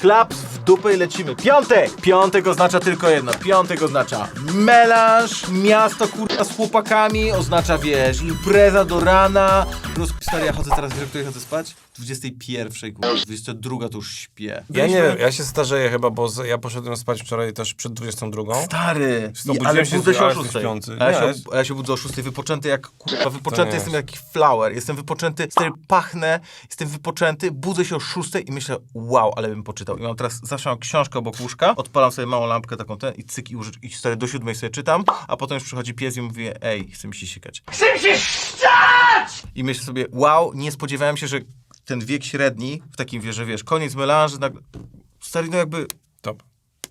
Klaps w dupę i lecimy. Piątek! Piątek oznacza tylko jedno. Piątek oznacza melanż, miasto kurwa z chłopakami, oznacza wiesz, impreza do rana. Stary, ja chodzę teraz, wiesz, o której chodzę spać? 21, kurwa, 22 to już śpię. Ja nie wiem, ja się starzeję chyba, bo z- ja poszedłem spać wczoraj też przed 22. Stary, I, budziłem ale się budzę z- się o ale jestem 6. śpiący. A ja, Nie, się, a ja się budzę o 6, wypoczęty jak kurwa, wypoczęty nie jestem jest. jak flower. Jestem wypoczęty, stary, pachnę, jestem wypoczęty, budzę się o 6 i myślę, wow, ale bym poczytał. I mam teraz, zawsze mam książkę obok łóżka, odpalam sobie małą lampkę taką ten i cyk i, uży- i stary, do 7 sobie czytam, a potem już przychodzi pies i mówi, ej, chcę mi się sikać. Chcę się ściać! I myślę sobie, wow, nie spodziewałem się, że ten wiek średni, w takim, wiesz, że wiesz, koniec melanży, nagle, stary, no jakby Top.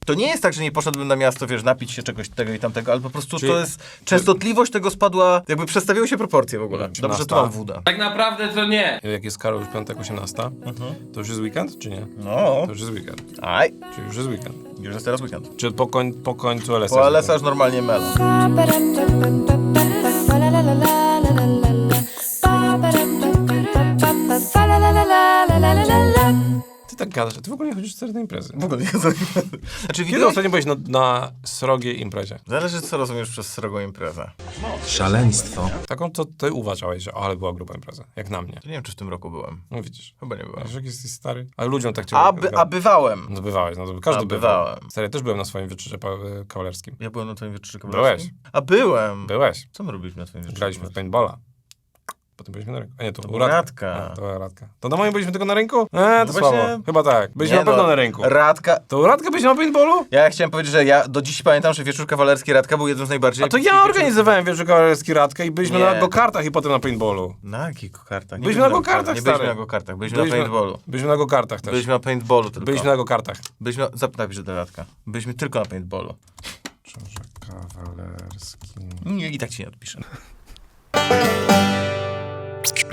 To nie jest tak, że nie poszedłbym na miasto, wiesz, napić się czegoś tego i tamtego, ale po prostu Czyli- to jest. Częstotliwość tego spadła, jakby przestawiły się proporcje w ogóle. Dobrze, że tu nasta. mam wódę. Tak naprawdę to nie. Jak jest Karol już piątek 18, to już jest weekend, czy nie? No. To już jest weekend. Aj, Czyli już jest weekend. już jest teraz weekend. Czy po, koń, po końcu LS? Po LS już normalnie melo. Gadasz, a ty w ogóle nie chodzisz wcale na imprezy. W ogóle nie Znaczy, Kiedy ostatnio byłeś na, na srogiej imprezie? Zależy, co rozumiesz przez srogą imprezę. Szaleństwo. Taką, to ty uważałeś, że o, ale była gruba impreza. Jak na mnie. To nie wiem, czy w tym roku byłem. No widzisz. Chyba nie byłem. Wiesz, jak jesteś stary? Ale ludziom tak chciał. A, by, a bywałem. No bywałeś, no to każdy A, bywał. bywałem. Stary, też byłem na swoim wieczorze pa- kawalerskim. Ja byłem na twoim wieczorze Byłeś. kawalerskiej? A byłem. Byłeś. Co my robiliśmy na twoim wieczorze? Graliśmy w paintballa. Potem byliśmy na rynku. A nie, to, To był Radka. Radka. A, to była Radka. To na moim byliśmy tylko na rynku? Eee, to No słabo. właśnie- Chyba tak. Byliśmy Nie na pewno no, na rynku. Radka. To Radka byliśmy na paintballu? Ja chciałem powiedzieć, że ja do dziś pamiętam, że wieczór kawalerski Radka był jednym z najbardziej... A to ja organizowałem wieczór kawalerski Radkę i byliśmy Nie. na go-kartach i potem na paintballu. Na jakich go-kartach? Byliśmy na byliśmy go-kartach, Nie byliśmy na go-kartach, byliśmy, na paintballu. Byliśmy na go-kartach też. Byliśmy na paintballu tylko. Byliśmy na go-kartach. Byliśmy na... Zapytaj się do Radka. Byliśmy tylko na paintballu. Książek kawalerski. Nie, i tak ci nie odpiszę.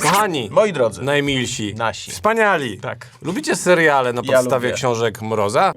Kochani, Moi drodzy. najmilsi, Nasi. wspaniali. Tak. Lubicie seriale na Ja podstawie lubię. książek Mroza?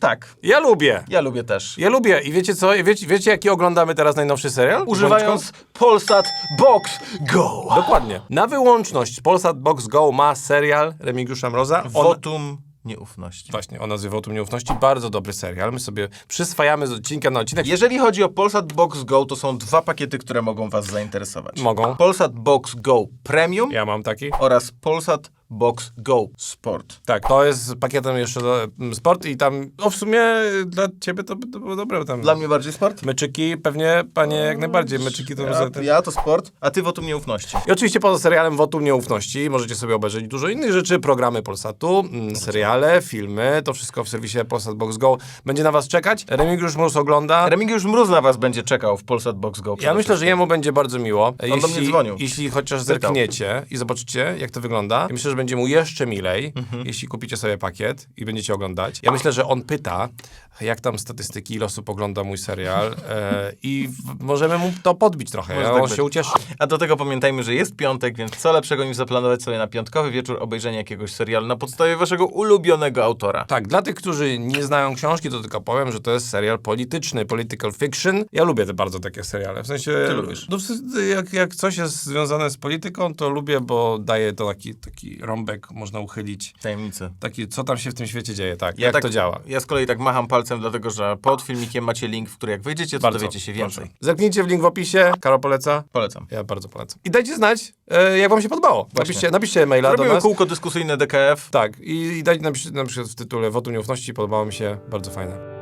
Tak. Ja lubię. Ja lubię też. Ja lubię i wiecie co? Wiecie, wiecie jaki oglądamy teraz najnowszy serial? Używając Polsat Box Go. Dokładnie. Na wyłączność Polsat Box Go ma serial Remigiusza Mroza. On... Wotum nieufności. Właśnie, o nazwie Wotum Nieufności. Bardzo dobry serial. My sobie przyswajamy z odcinka na odcinek. Jeżeli chodzi o Polsat Box Go, to są dwa pakiety, które mogą was zainteresować. Mogą. Polsat Box Go Premium Ja mam taki. oraz Polsat Box Go Sport. Tak, to jest z pakietem jeszcze mm, sport i tam, no w sumie dla ciebie to, by- to było dobre. Tam Dla mnie bardziej sport? Meczyki, pewnie, panie, jak najbardziej. Meczyki to... Ja, za- ja to sport, a ty Wotum nieufności. I oczywiście poza serialem Wotum Nieufności możecie sobie obejrzeć dużo innych rzeczy, programy Polsatu, mm, seriale, filmy, to wszystko w serwisie Polsat Box Go będzie na was czekać. Remigiusz Mus ogląda. Remigiusz Mróz na was będzie czekał w Polsat Box Go. Ja myślę, że jemu będzie bardzo miło. On do mnie dzwonił. Jeśli chociaż zerkniecie i zobaczycie, jak to wygląda, ja myślę, że będzie mu jeszcze milej, Mhm. jeśli kupicie sobie pakiet i będziecie oglądać. Ja myślę, że on pyta, jak tam statystyki, ile osób ogląda mój serial e, i w, możemy mu to podbić trochę. Może Ja, tak on być. się ucieszy. A do tego pamiętajmy, że jest piątek, więc co lepszego niż zaplanować sobie na piątkowy wieczór obejrzenie jakiegoś serialu na podstawie waszego ulubionego autora. Tak, dla tych, którzy nie znają książki, to tylko powiem, że to jest serial polityczny, political fiction. Ja lubię te bardzo takie seriale. W sensie. Ty lubisz? No, jak, jak coś jest związane z polityką, to lubię, bo daje to taki, taki rąbek, można uchylić. Tajemnicy. Taki, co tam się w tym świecie dzieje, tak. Ja jak tak- to działa. Ja z kolei tak macham palcem, dlatego że pod filmikiem macie link, w który jak wejdziecie, to Bardzo, dowiecie się więcej. proszę. Zerknijcie w link w opisie. Karol poleca. Polecam. Ja bardzo polecam. I dajcie znać, e, jak wam się podobało. Napiszcie, napiszcie maila do Robimy nas. kółko dyskusyjne DKF. Tak, i, i dajcie napisz, na przykład w tytule Wotum Nieufności, podobało mi się, bardzo fajne.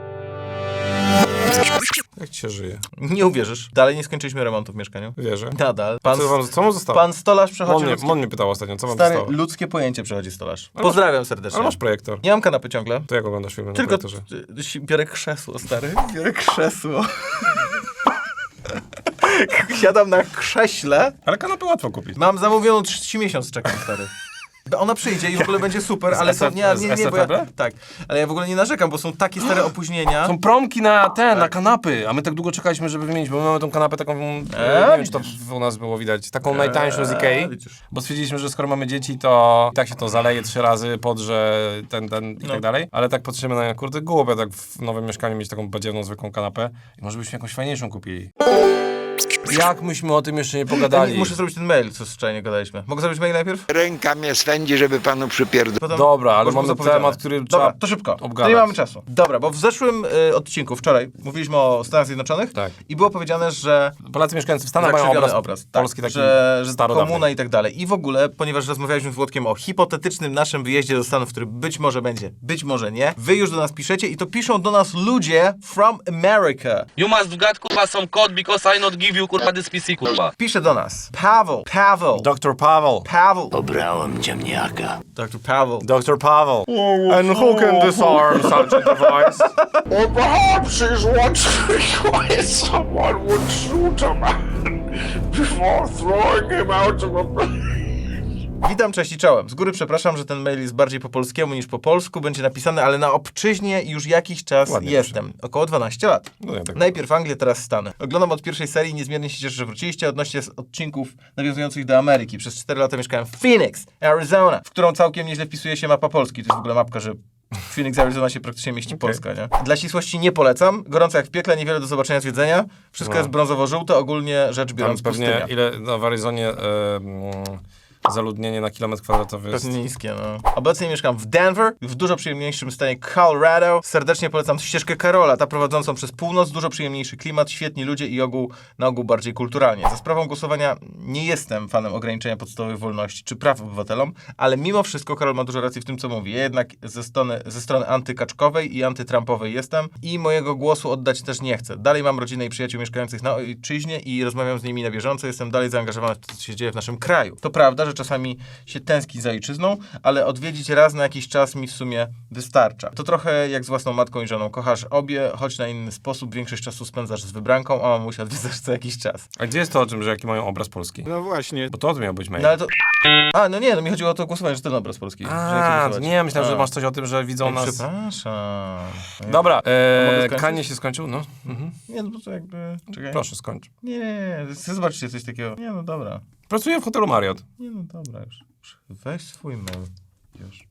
Jak ci się żyje? Nie uwierzysz. Dalej nie skończyliśmy remontu w mieszkaniu. Wierzę. Nadal. Pan, Co wam, co wam zostało? pan stolarz przechodzi Mon mnie, ludzkie... Mon mnie pytał ostatnio, co wam Stary, zostało? ludzkie pojęcie przechodzi stolarz. Pozdrawiam serdecznie. Ale masz projektor. Nie mam kanapy ciągle. To jak oglądasz filmy Tylko na projektorze? t- biorę krzesło, stary. Biorę krzesło. Siadam na krześle. Ale kanapę łatwo kupić. Mam zamówioną 3 miesiąc, czekam, stary. Ona przyjdzie i w ogóle będzie super, ale SF nie, nie, nie, bo ja, tak, ale ja w ogóle nie narzekam, bo są takie stare opóźnienia. Są promki na te, na kanapy, a my tak długo czekaliśmy, żeby wymienić, bo my mamy tą kanapę taką, e, nie wiem czy to u nas było widać, taką najtańszą z Ikei, bo stwierdziliśmy, że skoro mamy dzieci, to i tak się to zaleje trzy razy, podrze ten, ten i No. tak dalej, ale tak patrzymy na, kurde, głupie tak w nowym mieszkaniu mieć taką badziewną, zwykłą kanapę i może byśmy jakąś fajniejszą kupili. Jak myśmy o tym jeszcze nie pogadali? nie, muszę zrobić ten mail, co zwyczajnie gadaliśmy. Mogę zrobić mail najpierw? Ręka mnie swędzi, żeby panu przypierdolić. Potem- Dobra, ale mamy zapowiedziane. temat, który Dobra, trzeba to szybko. To obgadać. nie mamy czasu. Dobra, bo w zeszłym y, odcinku, wczoraj, mówiliśmy o Stanach Zjednoczonych Tak. i było powiedziane, że Polacy mieszkający w Stanach mają obraz, obraz, tak, polski taki że, że starodawny. komuna i tak dalej. I w ogóle, ponieważ rozmawialiśmy z Włodkiem o hipotetycznym naszym wyjeździe do Stanów, który być może będzie, być może nie, wy już do nas piszecie i to piszą do nas ludzie from America. You must kurwa some code because I not give you kurwa PC kurwa. Pisze do nas Paweł, Paweł, Dr. Paweł. Paweł, Obrałem ciemniaka. Dr. Paweł. Dr. Paweł. And who can disarm such a device? Or perhaps he's once required someone would shoot a man before throwing him out of a... Witam, cześć i czołem. Z góry przepraszam, że ten mail jest bardziej po polskiemu niż po polsku. Będzie napisany, ale na obczyźnie już jakiś czas Ładnie jestem. Około 12 lat. No ja tak- Najpierw Anglię, teraz Stany. Oglądam od pierwszej serii, niezmiernie się cieszę, że wróciliście odnośnie z odcinków nawiązujących do Ameryki. Przez 4 lata mieszkałem w Phoenix, Arizona, w którą całkiem nieźle wpisuje się mapa Polski. To jest w ogóle mapka, że w Phoenix, Arizona się praktycznie mieści Polska, nie? Dla ścisłości nie polecam. Gorąco jak w piekle, niewiele do zobaczenia, zwiedzenia. Wszystko No. jest brązowo-żółte, ogólnie rzecz Tam biorąc pewnie pustynia. ile no, w Arizonie mm, zaludnienie na kilometr kwadratowy jest. Pewnie niskie, no. Obecnie mieszkam w Denver, w dużo przyjemniejszym stanie Colorado. Serdecznie polecam ścieżkę Karola, ta prowadzącą przez północ. Dużo przyjemniejszy klimat, świetni ludzie i ogół, na ogół bardziej kulturalnie. Za sprawą głosowania nie jestem fanem ograniczenia podstawowych wolności czy praw obywatelom, ale mimo wszystko Karol ma dużo racji w tym, co mówi. Ja jednak ze strony, ze strony antykaczkowej i antytrumpowej jestem i mojego głosu oddać też nie chcę. Dalej mam rodzinę i przyjaciół mieszkających na ojczyźnie i rozmawiam z nimi na bieżąco. Jestem dalej zaangażowany w to, co się dzieje w naszym kraju. To prawda, że czasami się tęskni za ojczyzną, ale odwiedzić raz na jakiś czas mi w sumie wystarcza. To trochę jak z własną matką i żoną. Kochasz obie, choć na inny sposób. Większość czasu spędzasz z wybranką, a mamusia odwiedzasz co jakiś czas. A gdzie jest to o czym, że jaki mają obraz polski? No właśnie. Bo to o tym miał być mail. No ale to... A, no nie, no mi chodziło o to głosowanie, że ten obraz polski. że A, nie, myślałem, że A. masz coś o tym, że widzą Ej, nas. Przepraszam. Dobra, Mogę e? Kanie się skończył? No. Mhm. Nie, no to jakby... Czekaj. Proszę, skończ. Nie, chcę zobaczyć coś takiego. Nie, no dobra. Pracuję w hotelu Marriott. Nie, no dobra już. Weź swój mail. Już.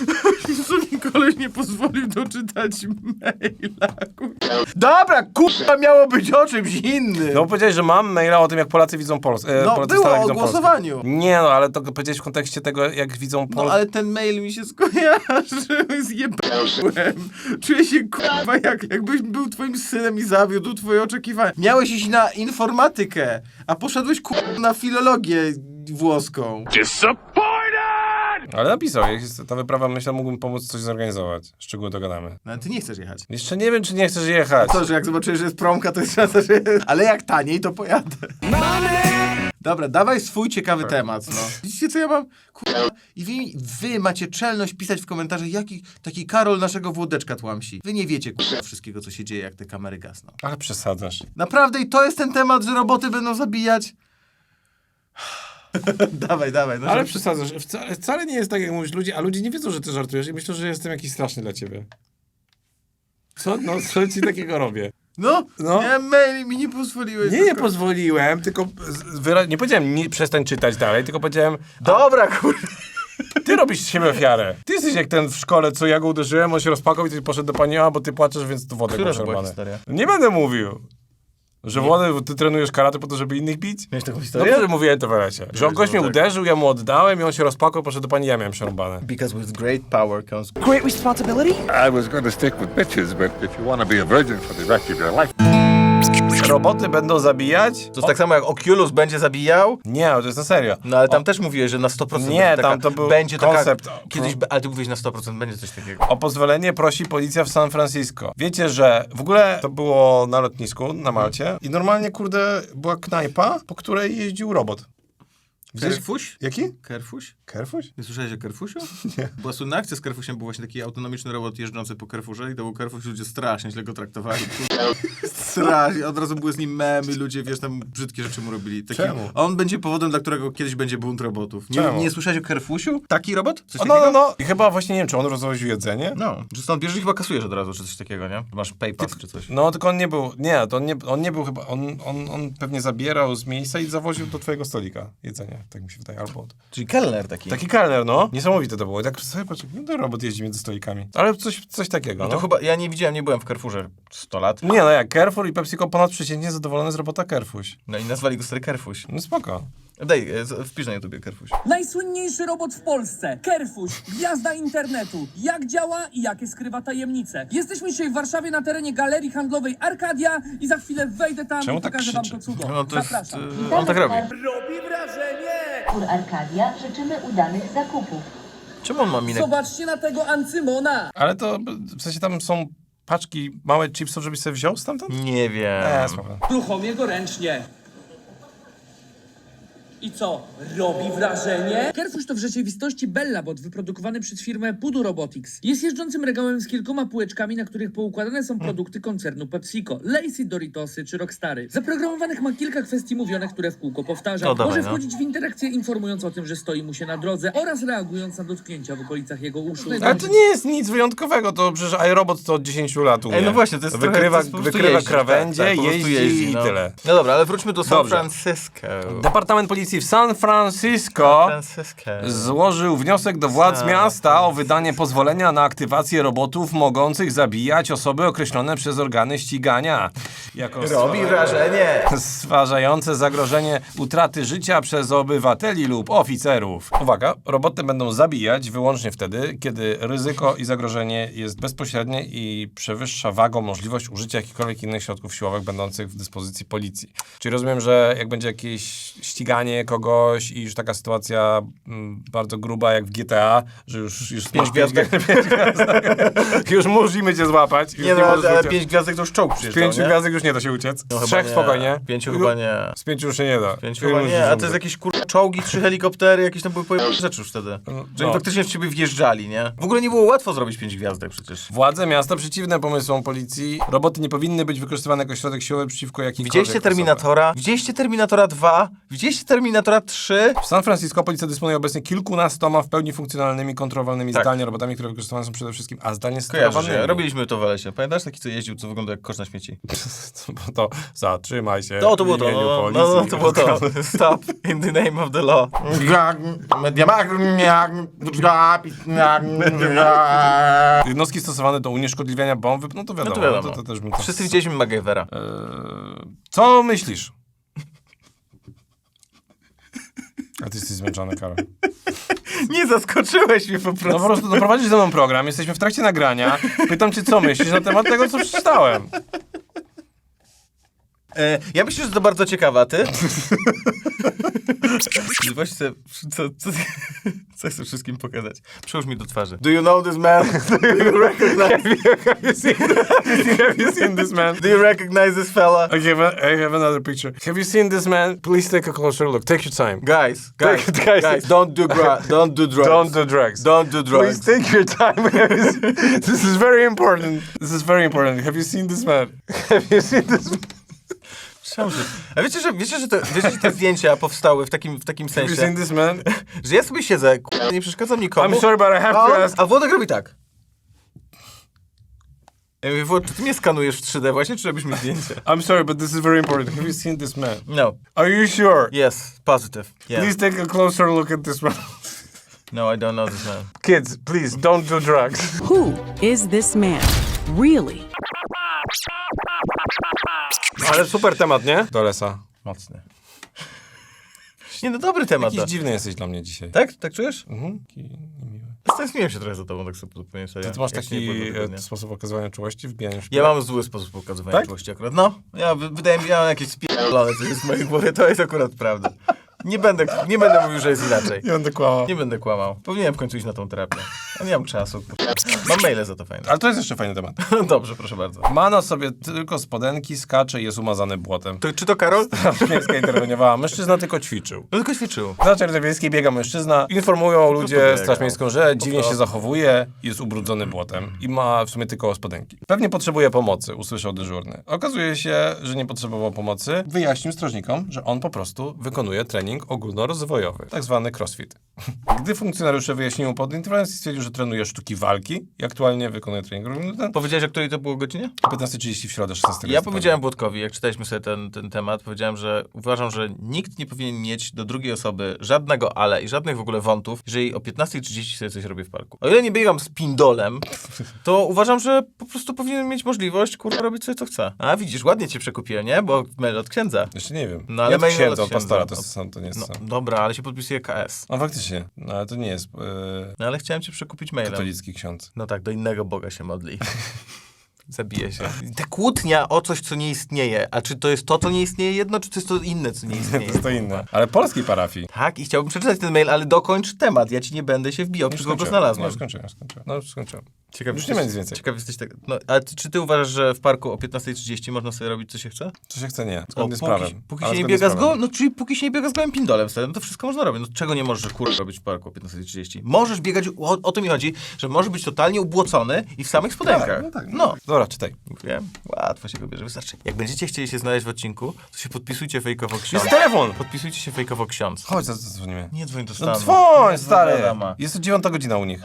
Mi koleś nie pozwolił doczytać maila, kurwa. Dobra, kurwa, miało być o czymś innym. No powiedziałeś, że mam maila o tym, jak Polacy widzą Polskę. E, No, Polacy w było o Polskę. głosowaniu. Nie no, ale to powiedziałeś w kontekście tego, jak widzą No Polskę. ale ten mail mi się skojarzył, zjebałem. Czuję się kurwa jak, jakbyś był twoim synem i zawiódł twoje oczekiwania. Miałeś iść na informatykę, a poszedłeś kurwa na filologię włoską. Ale napisał, jest ta wyprawa, myślę, mógłbym pomóc coś zorganizować. Szczegóły dogadamy. No ale ty nie chcesz jechać. Jeszcze nie wiem, czy nie chcesz jechać. To, że jak zobaczyłeś, że jest promka, to jest szansa, że... Ale jak taniej, to pojadę. Dobra, dawaj swój ciekawy temat, no. Widzicie, co ja mam? Kurwa. I wy, wy macie czelność pisać w komentarzach, jaki taki Karol naszego Włodeczka tłamsi. Wy nie wiecie, kurwa, wszystkiego, co się dzieje, jak te kamery gasną. Ale przesadzasz. Naprawdę, i to jest ten temat, że roboty będą zabijać? dawaj, dawaj. No, Ale że- przesadzasz. Wcale, wcale nie jest tak, jak mówisz ludzie, a ludzie nie wiedzą, że ty żartujesz i myślą, że jestem jakiś straszny dla ciebie. Co? No, co ci takiego robię? No, No. ja mail mi nie pozwoliłeś. Nie, nie tylko- pozwoliłem, tylko wyra- nie powiedziałem nie, przestań czytać dalej, tylko powiedziałem, Dobra, kurwa. ty robisz z siebie ofiarę. Ty jesteś jak ten w szkole, co ja go uderzyłem, on się rozpakał i ty poszedł do pani, a bo ty płaczesz, więc to wodę Która historia? Nie będę mówił. Że wodę, ty trenujesz karate po to, żeby innych bić? Miałeś taką historię? Dobrze, że mówiłem to w. Że on gość mnie tak. uderzył, ja mu oddałem i on się rozpakał, poszedł do pani, ja miałem szarpane. Because with great power comes Great responsibility? I was going to stick with bitches, but if you want to be a virgin for the rest of your life, Roboty będą zabijać? To jest tak samo jak Oculus będzie zabijał. Nie, to jest na serio. No ale tam też mówiłeś, że na 100% Nie, będzie taka, tam to był będzie koncept. Taka, kiedyś, be- ale ty mówiłeś na 100% będzie coś takiego. O pozwolenie prosi policja w San Francisco. Wiecie, że w ogóle to było na lotnisku na Malcie i normalnie, kurde, była knajpa, po której jeździł robot. Kerfuś? Jaki? Kerfuś? Kerfuś? Nie słyszałeś o Kerfusiu? Nie. Była słynna akcja z Kerfusiem, był właśnie taki autonomiczny robot jeżdżący po Kerfusze i to był Kerfuś, ludzie strasznie źle go traktowali. strasznie, od razu były z nim memy, ludzie, wiesz, tam brzydkie rzeczy mu robili. Taki, Czemu? On będzie powodem, dla którego kiedyś będzie bunt robotów. Nie, Czemu? nie słyszałeś o Kerfusiu? Taki robot? Coś O, no, no, no. I chyba właśnie nie wiem, czy on rozwoził jedzenie. No, że stąd bierzesz i chyba kasujesz od razu, czy coś takiego, nie? Masz PayPass czy coś. No, tylko on nie był, nie, to on nie, on nie był chyba, on, on, on pewnie zabierał z miejsca i zawoził do twojego stolika jedzenie. Tak mi się wydaje, albo... Czyli kelner taki. Taki kelner, no. Niesamowite to było. I tak sobie patrzę, no robot jeździ między stolikami. Ale coś, coś takiego, No no. to chyba, ja nie widziałem, nie byłem w Carrefourze 100 lat. Nie no jak, Carrefour i PepsiCo ponad przeciętnie zadowolone z robota Carrefuś. No i nazwali go stary Kerfuś. No spoko. Daj, e, z- wpisz na YouTubie Kerfuś. Najsłynniejszy robot w Polsce. Kerfuś, gwiazda internetu. Jak działa i jakie skrywa tajemnice. Jesteśmy dzisiaj w Warszawie na terenie galerii handlowej Arkadia i za chwilę wejdę tam Czemu i tak pokażę wam krzyczy? to cudo. No to jest, Zapraszam. e, on tak robi. Robi wrażenie! Tur Arkadia życzymy udanych zakupów. Czemu on ma minę? Zobaczcie na tego Ancymona. Ale to, w sensie tam są paczki małe chipsów, żebyś sobie wziął stamtąd? Nie wiem. Nie, spoko. Uruchomię go ręcznie. I co? Robi wrażenie? Kerfuś to w rzeczywistości Bellabot wyprodukowany przez firmę Pudu Robotics. Jest jeżdżącym regałem z kilkoma półeczkami, na których poukładane są produkty koncernu PepsiCo, Lacy, Doritosy czy Rockstary. Zaprogramowanych ma kilka kwestii mówionych, które w kółko powtarza. No dawaj, Może no. wchodzić w interakcję informując o tym, że stoi mu się na drodze oraz reagując na dotknięcia w okolicach jego uszu. Ale to nie jest nic wyjątkowego, to przecież iRobot to od 10 lat umie. Ej, no właśnie, to jest trochę- Wykrywa, to jest po prostu wykrywa jeździ, krawędzie, tak, tak, po prostu jeździ, i no. tyle. No dobra, ale wróćmy do San Dobrze. Francisco. Departament Policji w San Francisco Francisco. złożył wniosek do władz miasta o wydanie pozwolenia na aktywację robotów mogących zabijać osoby określone przez organy ścigania. Jako Robi wrażenie. stwarzające zagrożenie utraty życia przez obywateli lub oficerów. Uwaga, roboty będą zabijać wyłącznie wtedy, kiedy ryzyko i zagrożenie jest bezpośrednie i przewyższa wagą możliwość użycia jakichkolwiek innych środków siłowych będących w dyspozycji policji. Czyli rozumiem, że jak będzie jakieś ściganie kogoś i już taka sytuacja mm, bardzo gruba jak w GTA, że już, już Pięć gwiazdek. już musimy cię złapać. Nie no, ale pięć gwiazdek to już czołg Z przyjeżdżał, pięciu nie? gwiazdek już nie da się uciec. No Z trzech nie. spokojnie. Pięciu chyba nie. Z pięciu już się nie da. Pięć Już chyba nie, a to jest jakieś kur... czołgi, trzy helikoptery, jakieś tam były pojemne rzeczy już wtedy. Że no. oni faktycznie w ciebie wjeżdżali, nie? W ogóle nie było łatwo zrobić pięć gwiazdek przecież. Władze miasta przeciwne pomysłom policji. Roboty nie powinny być wykorzystywane jako środek siły przeciwko jakimkolwiek Widzieliście Terminatora? Widzieliście Terminatora 2? Widzieliście Terminatora 3? W San Francisco policja dysponuje obecnie kilkunastoma w pełni funkcjonalnymi, kontrolowanymi Tak. zdalnie robotami, które wykorzystywane są przede wszystkim, a zdalnie sterowanymi. Robiliśmy to w lesie. Pamiętasz taki, co jeździł, co wygląda jak kosz na śmieci? Bo to zatrzymaj się To, to było to. No, no, no, to było to. Stop in the name of the law. Jednostki stosowane do unieszkodliwiania bomb, no to wiadomo, No to wiadomo. To, to też. Wszyscy widzieliśmy MacGyvera. Eee, co myślisz? A ty jesteś zmęczony, Karol. Nie zaskoczyłeś mnie po No prostu. po prostu doprowadzisz ze mną program, jesteśmy w trakcie nagrania, pytam cię, co myślisz na temat tego, co przeczytałem. E, ja myślę, że to bardzo ciekawe, a ty? Właśnie, co, co, co chcę wszystkim pokazać? Przyłóż mi do twarzy. Do you know this man? Do you recognize, Have you seen, have you seen this man? do you recognize this fella? Have, I have another picture. Have you seen this man? Please take a closer look. Take your time. Guys, guys, Guys. guys, don't do don't do drugs. Don't do drugs. Don't do drugs. Please take your time. Have you this is very important. This is very important. Have you seen this man? Have you seen this man? Się- A wiecie, że, wiecie, że te, wiecie, że te zdjęcia powstały w takim, w takim Have you sensie, seen this man? że ja sobie siedzę, k***a, nie przeszkadzam nikomu. I'm sorry, but I have a, to on, ask. a Włodek robi tak. Ja mówię, Włod, czy ty mnie skanujesz w 3D właśnie, czy robisz mi zdjęcie? I'm sorry, but this is very important. Have you seen this man? No. Are you sure? Yes, positive. Yeah. Please take a closer look at this man. No, I don't know this man. Kids, please don't do drugs. Who is this man? Really? Ale super temat, nie? Do lesa. Mocny. Nie, no dobry temat. Jakiś to. dziwny jesteś dla mnie dzisiaj. Tak? Tak czujesz? Mhm. Taki niemiły. Stęskniłem się trochę za tobą, tak sobie zupełnie serio. Ty, ty masz Jak się nie taki e, sposób okazywania czułości, wbijania Ja mam zły sposób pokazywania Tak? czułości akurat. No, ja wy- wydaje mi się, ja mam jakieś spierdolone coś jest w mojej głowie, to jest akurat prawda. Nie będę, nie będę mówił, że jest inaczej. Nie będę kłamał. Nie będę kłamał. Powinienem w końcu iść na tą terapię. Ja nie mam czasu. kurwa. Mam maile za to fajne. Ale to jest jeszcze fajny temat. Dobrze, proszę bardzo. Ma na sobie tylko spodenki, skacze i jest umazany błotem. To, czy to Karol? Miejska interweniowała. Mężczyzna tylko ćwiczył. No tylko ćwiczył. Za Czernowiejskiej biega mężczyzna. Informują ludzie. Straż Miejską, że dziwnie się zachowuje, jest ubrudzony błotem i ma w sumie tylko spodenki. Pewnie potrzebuje pomocy, usłyszał dyżurny. Okazuje się, że nie potrzebował pomocy. Wyjaśnił strażnikom, że on po prostu wykonuje trening ogólnorozwojowy, tak zwany crossfit. Gdy funkcjonariusze wyjaśniły pod interwencję, stwierdził, że trenuje sztuki walki i aktualnie wykonuje trening. Powiedziałeś, o której to było godzinie? 15.30 w środę 16 Ja powiedziałem Błotkowi, jak czytaliśmy sobie ten, ten temat, powiedziałem, że uważam, że nikt nie powinien mieć do drugiej osoby żadnego ale i żadnych w ogóle wątów, jeżeli o 15.30 sobie coś robię w parku. O ile nie biegam z pindolem, to uważam, że po prostu powinien mieć możliwość, kurwa, robić sobie co chce. A widzisz, ładnie cię przekupiłem, nie? Bo mail od księdza. Jeszcze nie wiem. No, ale ja mail księdza, od od pastora, to, jest, sam- to nie jest No dobra, ale się podpisuje KS. A faktycznie, no, ale to nie jest e, No ale chciałem cię przekupić mailem. katolicki ksiądz. No tak, do innego Boga się modli. Zabije się. Ta kłótnia o coś, co nie istnieje. A czy to jest to, co nie istnieje jedno, czy to jest to inne, co nie To istnieje? jest to inne. Ale polskiej parafii. Tak, i chciałbym przeczytać ten mail, ale dokończ temat. Ja ci nie będę się wbijał, tylko go znalazłem. No, skończyłem, skończyłem. No, skończyłem. Ciekaw Już jesteś- nie nic więcej. Ciekaw jesteś tak. No, a ty- czy ty uważasz, że w parku o 15.30 można sobie robić, co się chce? Co się chce, nie. O, Zgodnie z póki, prawem. póki Ale się nie z biega z gołym, no czyli póki się nie biega z gołym pindolem wtedy, no to wszystko można robić. No czego nie możesz, kurwa, robić w parku o 15.30? Możesz biegać, o, o to mi chodzi, że możesz być totalnie ubłocony i w samych spodenkach. no tak, no. Dobra, czytaj. Wiem, łatwo się go bierze, wystarczy. Jak będziecie chcieli się znaleźć w odcinku, to się podpisujcie fejkowo ksiądz. Jest telefon! Podpisujcie się fejkowo ksiądz. Chodź, zadzwonimy. Nie dzwoń do stanu. No dzwoń, stary! Jest to dziewiąta godzina u nich.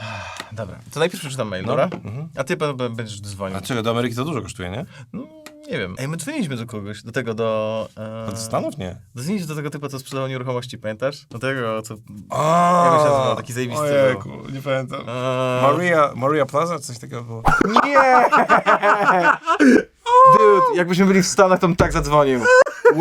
Dobra, to najpierw przeczytam mail, No, dobra? mhm. A ty będziesz dzwonił. A czego, do Ameryki to dużo kosztuje, nie? No, nie wiem. Ej, my dzwoniliśmy do kogoś, do tego, do... E... A do Stanów nie. Dzwoniliśmy do tego typa, co sprzedawał nieruchomości, pamiętasz? Do tego, co... A, Jak on się nazywał? Taki zajebisty Ojejku, był. nie pamiętam. E... Maria, Maria Plaza? Coś takiego było. Dude, jakbyśmy byli w Stanach, to bym tak zadzwonił.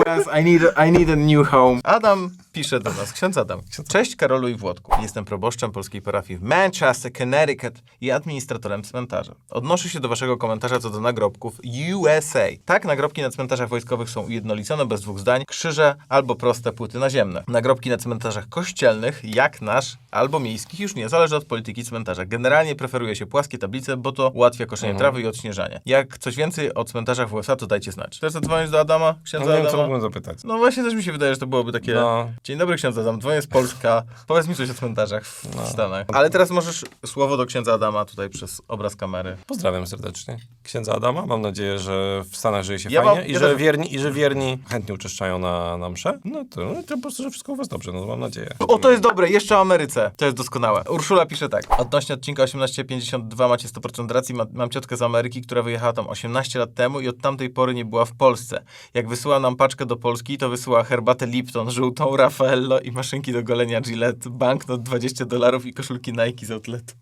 Wes, I need, a, I need a new home. Adam pisze do nas, ksiądz Adam. Cześć Karolu i Włodku. Jestem proboszczem polskiej parafii w Manchester, Connecticut i administratorem cmentarza. Odnoszę się do waszego komentarza co do nagrobków USA. Tak, nagrobki na cmentarzach wojskowych są ujednolicone bez dwóch zdań, krzyże albo proste płyty naziemne. Nagrobki na cmentarzach kościelnych, jak nasz, albo miejskich już nie, zależy od polityki cmentarza. Generalnie preferuje się płaskie tablice, bo to ułatwia koszenie trawy i odśnieżanie. Jak coś więcej o cmentarzach w USA, to dajcie znać. Chcesz zadzwonić do Adama? No Księdza nie wiem, co Adama? mógłbym zapytać. No właśnie też mi się wydaje, że to byłoby takie... No. Dzień dobry ksiądz Adam, dzwonię z Polska. Powiedz mi coś o cmentarzach w w Stanach. Ale teraz możesz słowo do księdza Adama tutaj przez obraz kamery. Pozdrawiam serdecznie. Księdza Adama. Mam nadzieję, że w Stanach żyje się Ja fajnie mam- i, ja że też- wierni, i że wierni chętnie uczęszczają na, na mszę. No to, no to po prostu, że wszystko u was dobrze. No mam nadzieję. O, to jest dobre, jeszcze o Ameryce. To jest doskonałe. Urszula pisze tak. Odnośnie odcinka 1852 macie 100% racji. Ma, mam ciotkę z Ameryki, która wyjechała tam 18 lat temu i od tamtej pory nie była w Polsce. Jak wysyła nam paczkę do Polski, to wysyła herbatę Lipton, żółtą, Raffaello i maszynki do golenia Gillette, banknot 20 dolarów i koszulki Nike z outletu.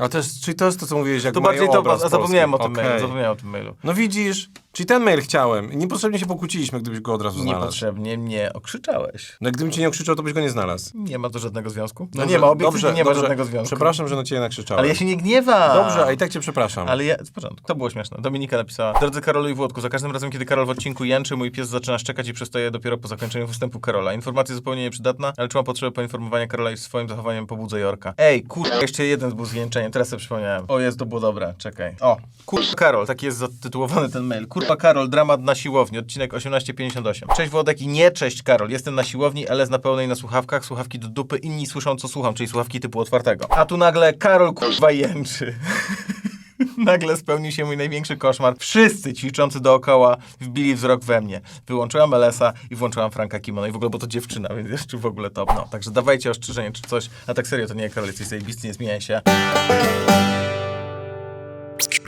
A to jest, czyli to jest to, co mówiłeś, jak To mają bardziej to, obraz a zapomniałem polski. o tym Okej. mailu, zapomniałem o tym mailu. No widzisz, czyli ten mail chciałem. Niepotrzebnie się pokłóciliśmy, gdybyś go od razu znalazł. Niepotrzebnie mnie okrzyczałeś. No gdybym cię nie okrzyczał, to byś go nie znalazł. Nie ma to żadnego związku. No Dobrze, nie ma, obiektywnie dobrze, nie ma dobrze. żadnego związku. Przepraszam, że na ciebie nakrzyczałem. Ale ja się nie gniewam. Dobrze, a i tak cię przepraszam. Ale ja, w porządku. To było śmieszne. Dominika napisała. Drodzy Karolu i Włodku, za każdym razem, kiedy Karol w odcinku jęczy, mój pies zaczyna szczekać i przestaje dopiero po zakończeniu występu Karola. Informacja zupełnie nieprzydatna, ale czułam potrzebę poinformowania Karola i swoim zachowaniem pobudza Jorka. Ej, kurwa, jeszcze jeden był z jęczeniem, teraz sobie przypomniałem. O, jest, to było dobre, czekaj. O, kurwa Karol, taki jest zatytułowany ten mail. Kurwa Karol, dramat na siłowni, odcinek 1858. Cześć Włodek i nie cześć Karol, jestem na siłowni, LS na pełnej na słuchawkach, słuchawki do dupy, inni słyszą co słucham, czyli słuchawki typu otwartego. A tu nagle Karol kurwa jęczy. Nagle spełnił się mój największy koszmar. Wszyscy ćwiczący dookoła wbili wzrok we mnie. Wyłączyłam LS-a i włączyłam Franka Kimono. I w ogóle, bo to dziewczyna, więc jeszcze w ogóle top. No, także dawajcie ostrzeżenie czy coś. A tak serio, to nie Karol, jesteś zajebisty, nie zmieniaj się.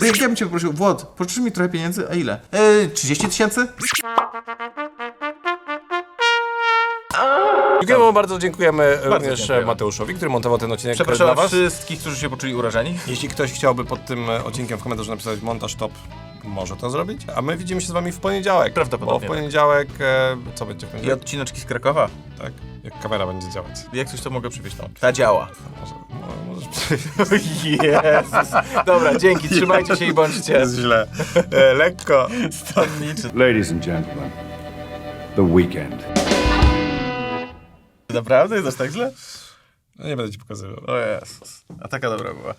Ja bym cię poprosił, Włod, pożyczysz mi trochę pieniędzy? A ile? Yy, 30 tysięcy? Dziękujemy bardzo, dziękujemy również dziękujemy. Mateuszowi, który montował ten odcinek dla Przepraszam was. wszystkich, którzy się poczuli urażeni. Jeśli ktoś chciałby pod tym e, odcinkiem w komentarzu napisać montaż top, może to zrobić. A my widzimy się z wami w poniedziałek. Prawdopodobnie Bo w tak. poniedziałek, e, co będzie w I poniedziałek? odcineczki z Krakowa. Tak, jak kamera będzie działać. Jak coś to mogę przywieźć tą. Ta działa. Może, mo- możesz przejść. Jezus. Dobra, dzięki, trzymajcie się i bądźcie Jest źle. E, lekko. stronniczy. Ladies and gentlemen, the weekend. Naprawdę? Jest aż tak źle? No nie będę ci pokazywał. O Jezus. A taka dobra była.